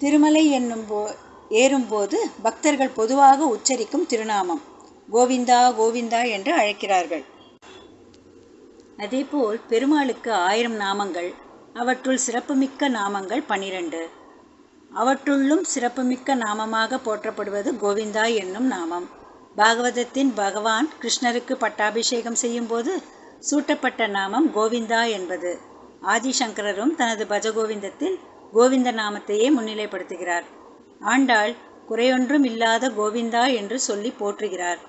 திருமலை என்னும் போ ஏறும்போது பக்தர்கள் பொதுவாக உச்சரிக்கும் திருநாமம். கோவிந்தா கோவிந்தா என்று அழைக்கிறார்கள். அதேபோல் பெருமாளுக்கு ஆயிரம் நாமங்கள் அவற்றுள் சிறப்புமிக்க நாமங்கள் பனிரெண்டு. அவற்றுள்ளும் சிறப்புமிக்க நாமமாக போற்றப்படுவது கோவிந்தா என்னும் நாமம். பாகவதத்தின் பகவான் கிருஷ்ணருக்கு பட்டாபிஷேகம் செய்யும்போது சூட்டப்பட்ட நாமம் கோவிந்தா என்பது. ஆதிசங்கரரும் தனது பஜகோவிந்தத்தில் கோவிந்த நாமத்தையே முன்னிலைப்படுத்துகிறார். ஆண்டாள் குறையொன்றும் இல்லாத கோவிந்தா என்று சொல்லி போற்றுகிறார்.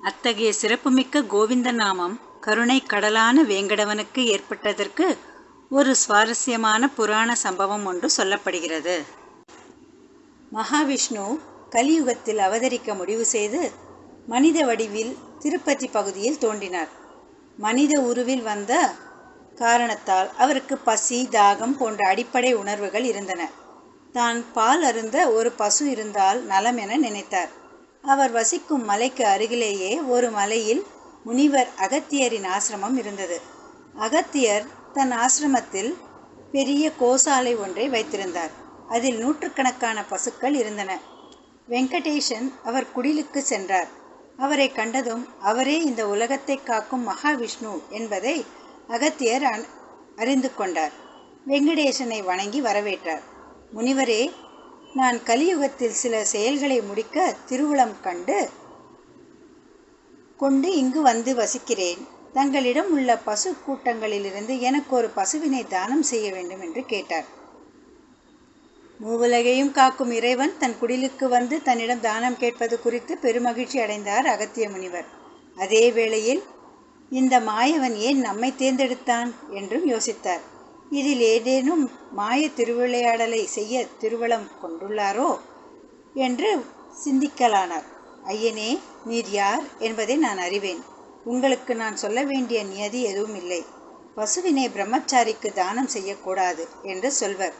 அத்தகைய சிறப்புமிக்க கோவிந்த நாமம் கருணை கடலான வேங்கடவனுக்கு ஏற்பட்டதற்கு ஒரு சுவாரஸ்யமான புராண சம்பவம் ஒன்று சொல்லப்படுகிறது. மகாவிஷ்ணு கலியுகத்தில் அவதரிக்க முடிவு செய்து மனித வடிவில் திருப்பதி பகுதியில் தோன்றினார். மனித உருவில் வந்த காரணத்தால் அவருக்கு பசி தாகம் போன்ற அடிப்படை உணர்வுகள் இருந்தன. தான் பால் அருந்த ஒரு பசு இருந்தால் நலம் என நினைத்தார். அவர் வசிக்கும் மலைக்கு அருகிலேயே ஒரு மலையில் முனிவர் அகத்தியரின் ஆசிரமம் இருந்தது. அகத்தியர் தன் ஆசிரமத்தில் பெரிய கோசாலை ஒன்றை வைத்திருந்தார். அதில் நூற்றுக்கணக்கான பசுக்கள் இருந்தன. வெங்கடேஷன் அவர் குடிலுக்கு சென்றார். அவரை கண்டதும் அவரே இந்த உலகத்தை காக்கும் மகாவிஷ்ணு என்பதை அகத்தியர் அறிந்து கொண்டார். வெங்கடேசனை வணங்கி வரவேற்றார். முனிவரே நான் கலியுகத்தில் சில செயல்களை முடிக்க திருவுளம் கண்டு கொண்டு இங்கு வந்து வசிக்கிறேன். தங்களிடம் உள்ள பசு கூட்டங்களிலிருந்து எனக்கு ஒரு பசுவினை தானம் செய்ய வேண்டும் என்று கேட்டார். மூவுலகையும் காக்கும் இறைவன் தன் குடிலுக்கு வந்து தன்னிடம் தானம் கேட்பது குறித்து பெருமகிழ்ச்சி அடைந்தார் அகத்திய முனிவர். அதே வேளையில் இந்த மாயவன் ஏன் நம்மை தேர்ந்தெடுத்தான்? என்றும் யோசித்தார். இதில் ஏதேனும் மாய திருவிளையாடலை செய்ய திருவளம் கொண்டுள்ளாரோ? என்று சிந்திக்கலானார். ஐயனே நீர் யார்? என்பதை நான் அறிவேன். உங்களுக்கு நான் சொல்ல வேண்டிய நியதி எதுவும் இல்லை. பசுவினை பிரம்மச்சாரிக்கு தானம் செய்யக்கூடாது என்று சொல்வர்.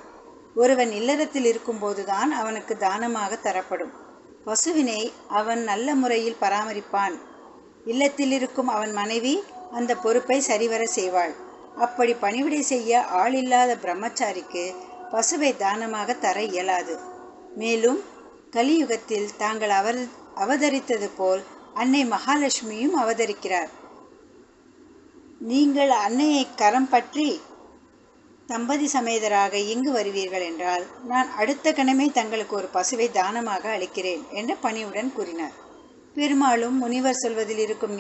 ஒருவன் இல்லறத்தில் இருக்கும்போதுதான் அவனுக்கு தானமாக தரப்படும். பசுவினை அவன் நல்ல முறையில் பராமரிப்பான். இல்லத்தில் இருக்கும் அவன் மனைவி அந்த பொறுப்பை சரிவர செய்வாள். அப்படி பணிவிடை செய்ய ஆள் இல்லாத பிரம்மச்சாரிக்கு பசுவை தானமாக தர இயலாது. மேலும் கலியுகத்தில் தாங்கள் அவர் அவதரித்தது போல் அன்னை மகாலட்சுமியும் அவதரிக்கிறார். நீங்கள் அன்னையை கரம் பற்றி தம்பதி சமேதராக இங்கு வருவீர்கள் என்றால் நான் அடுத்த கணமே தங்களுக்கு ஒரு பசுவை தானமாக அளிக்கிறேன் என்று பணிவுடன் கூறினார். பெருமாளும் முனிவர் சொல்வதில் இருக்கும்